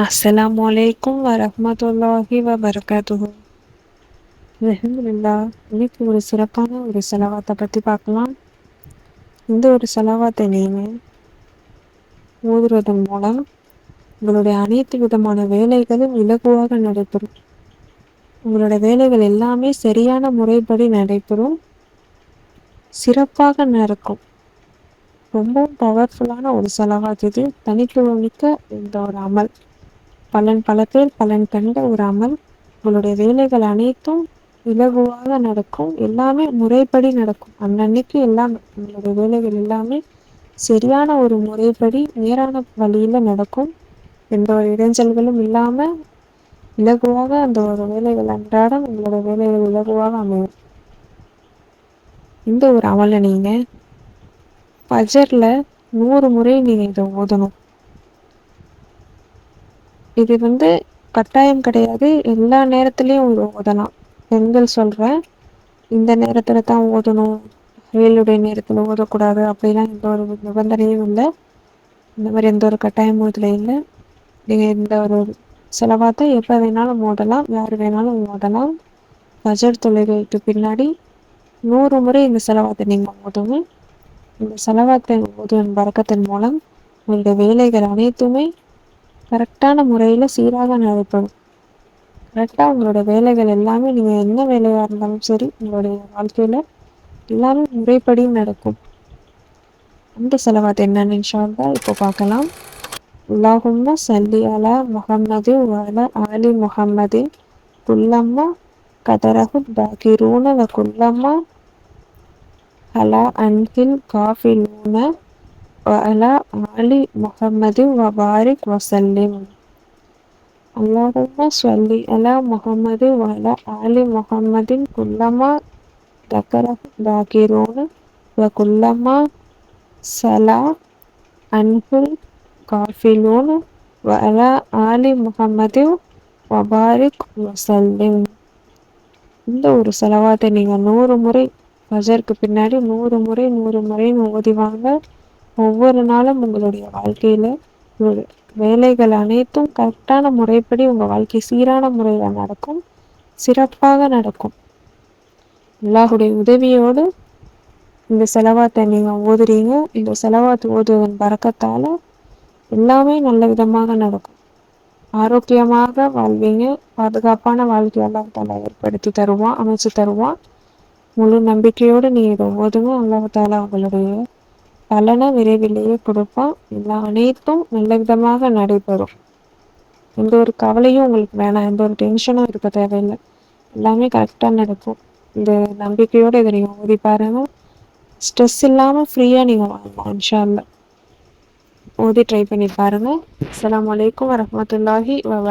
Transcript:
அஸ்ஸலாமு அலைக்கும் வரமத்துல்லாஹி வபரகாத்துஹு அல்ஹம்துலில்லாஹ் இன்னைக்கு ஒரு சிறப்பான ஒரு செலவாத்தை பற்றி பார்க்கலாம் இந்த ஒரு செலவாத்தை நீங்கள் ஊதுவதன் மூலம் உங்களுடைய அனைத்து விதமான வேலைகளும் இலகுவாக நடைபெறும் உங்களோட வேலைகள் எல்லாமே சரியான முறைப்படி நடைபெறும் சிறப்பாக நடக்கும் ரொம்பவும் பவர்ஃபுல்லான ஒரு செலவாத் இது தனித்துவமிக்க இந்த ஒரு அமல் பலன் பல பேர் பலன் கண்ட ஒரு அமல். உங்களுடைய வேலைகள் அனைத்தும் இலகுவாக நடக்கும். எல்லாமே முறைப்படி நடக்கும். அன்னன்னைக்கு எல்லாம் உங்களுடைய வேலைகள் எல்லாமே சரியான ஒரு முறைப்படி நேரான வழியில் நடக்கும். எந்த ஒரு இடைஞ்சல்களும் இல்லாமல் இலகுவாக அந்த ஒரு வேலைகள் அன்றாடம் உங்களோட வேலைகள் இலகுவாக அமையும். இந்த ஒரு அமலை நீங்கள் பஜர்ல நூறு முறை நீங்கள் இதை ஓதணும். இது வந்து கட்டாயம் கிடையாது. எல்லா நேரத்துலையும் ஓதலாம். பெண்கள் சொல்கிறேன் இந்த நேரத்தில் தான் ஓதணும். வெயிலுடைய நேரத்தில் ஓதக்கூடாது. அப்படிலாம் எந்த ஒரு நிபந்தனையும் இல்லை. இந்த மாதிரி எந்த ஒரு கட்டாயமும் இதில் இல்லை. நீங்கள் எந்த ஒரு செலவாத்தை எப்போ வேணாலும் ஓதலாம். யார் வேணாலும் ஓதலாம். பஜர் தொழுகைக்கு பின்னாடி நூறு முறை இந்த செலவாத்தை நீங்கள் ஓதுங்க இந்த செலவாத்தை ஓதுவன் பறக்கத்தின் மூலம் உங்களுடைய வேலைகள் அனைத்துமே கரெக்டான முறையில் சீராக நடைபெறும் கரெக்டாக உங்களோட வேலைகள் எல்லாமே நீங்கள் என்ன வேலையாக இருந்தாலும் சரி உங்களுடைய வாழ்க்கையில் எல்லாமே முறைப்படி நடக்கும். அந்த செலவாத் என்னன்னு இன்ஷால்லா இப்போ பார்க்கலாம். அல்லாஹும்ம சல்லி அலா முகம்மது அலா ஆலி முஹம்மதின் குல்லம்மா கதரகு பாகிரூன வ குல்லம்மா அலா அன்கில் காஃபிலூன. வ அலா ஆலி முஹம்மது வ பாரிக் வசல்லிம் اللهم صل على محمد وعلى آل محمد كلما ذكره الذاكرون وكلما سلا عنه الغافلون وعلى آل محمد وبارك وسلم இந்த ஒரு செலவாத்தை நீங்கள் நூறு முறை ஃபஜருக்கு பின்னாடி நூறு முறை நூறு முறைன்னு ஓதிவாங்க ஒவ்வொரு நாளும் உங்களுடைய வாழ்க்கையில் வேலைகள் அனைத்தும் கரெக்டான முறைப்படி உங்கள் வாழ்க்கை சீரான முறையில் நடக்கும் சிறப்பாக நடக்கும். அல்லாஹுடைய உதவியோடு இந்த செலவாத்தை நீங்கள் ஓதுறீங்க. இந்த செலவாத்து ஓதுவதன் பறக்கத்தால் எல்லாமே நல்ல விதமாக நடக்கும். ஆரோக்கியமாக வாழ்வீங்க. பாதுகாப்பான வாழ்க்கை அல்லாஹால ஏற்படுத்தி தருவான் அமைச்சு தருவான். முழு நம்பிக்கையோடு நீ இதை ஓதுங்க. அல்லாஹால உங்களுடைய பலனை விரைவிலேயே கொடுப்பான். எல்லா அனைத்தும் நல்ல விதமாக நடைபெறும். எந்த ஒரு கவலையும் உங்களுக்கு வேணாம். எந்த ஒரு டென்ஷனும் இருக்க தேவையில்லை. எல்லாமே கரெக்டாக நடக்கும். இந்த நம்பிக்கையோடு இதை நீங்கள் ஓதி பாருங்கள் ஸ்ட்ரெஸ் இல்லாமல் ஃப்ரீயாக நீங்கள் வாங்கலாம் இன்ஷா ஓதி ட்ரை பண்ணி பாருங்கள் அஸ்லாம் வலைக்கம் வரமத்துல்லாஹி வ